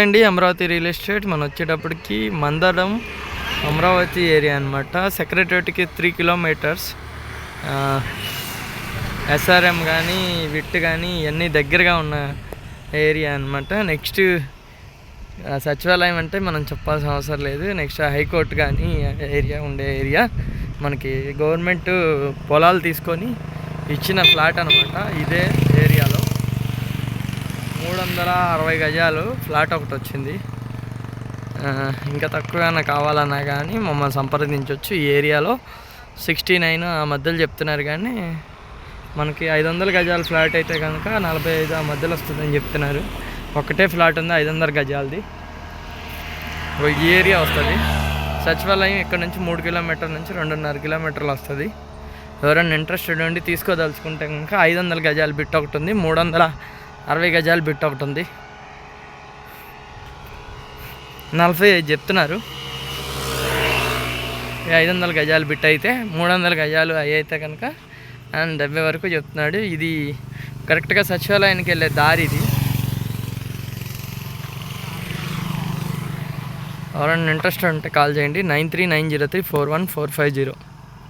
అండి Amaravati real estate. మనం వచ్చేటప్పటికి మందడం అమరావతి ఏరియా అనమాట సెక్రటరేట్కి త్రీ కిలోమీటర్స్ ఎస్ఆర్ఎం కానీ విట్ కానీ ఇవన్నీ దగ్గరగా ఉన్న ఏరియా అనమాట నెక్స్ట్ సచివాలయం అంటే మనం చెప్పాల్సిన అవసరం లేదు. నెక్స్ట్ హైకోర్టు కానీ ఏరియా ఉండే ఏరియా. మనకి గవర్నమెంట్ పొలాలు తీసుకొని ఇచ్చిన ఫ్లాట్ అనమాట ఇదే ఏరియాలో. మూడు వందల అరవై గజాలు ఫ్లాట్ ఒకటి వచ్చింది. ఇంకా తక్కువ కావాలన్నా కానీ మమ్మల్ని సంప్రదించవచ్చు ఈ ఏరియాలో సిక్స్టీ నైన్ ఆ మధ్యలో చెప్తున్నారు కానీ మనకి ఐదు వందల గజాల ఫ్లాట్ అయితే కనుక నలభై ఐదు ఆ మధ్యలో వస్తుందని చెప్తున్నారు. ఒకటే ఫ్లాట్ ఉంది ఐదు వందల గజాలది. ఓ ఈ ఏరియా వస్తుంది. సచివాలయం ఇక్కడ నుంచి మూడు కిలోమీటర్ల నుంచి రెండున్నర కిలోమీటర్లు వస్తుంది. ఎవరైనా ఇంట్రెస్టెడ్ ఉండి తీసుకోదలుచుకుంటే కనుక ఐదు వందల గజాల బిట్ ఒకటి ఉంది. మూడు వందల అరవై గజాల బిట్ ఒకటి ఉంది. నలభై ఐదు చెప్తున్నారు. ఐదు వందల గజాలు బిట్ అయితే మూడు వందల గజాలు అవి అయితే కనుక అండ్ డెబ్బై వరకు చెప్తున్నాడు. ఇది కరెక్ట్గా సచివాలయానికి వెళ్ళే దారి ఇది. ఎవరైనా ఇంట్రెస్ట్ ఉంటే కాల్ చేయండి. Nine three nine zero three four one four five zero.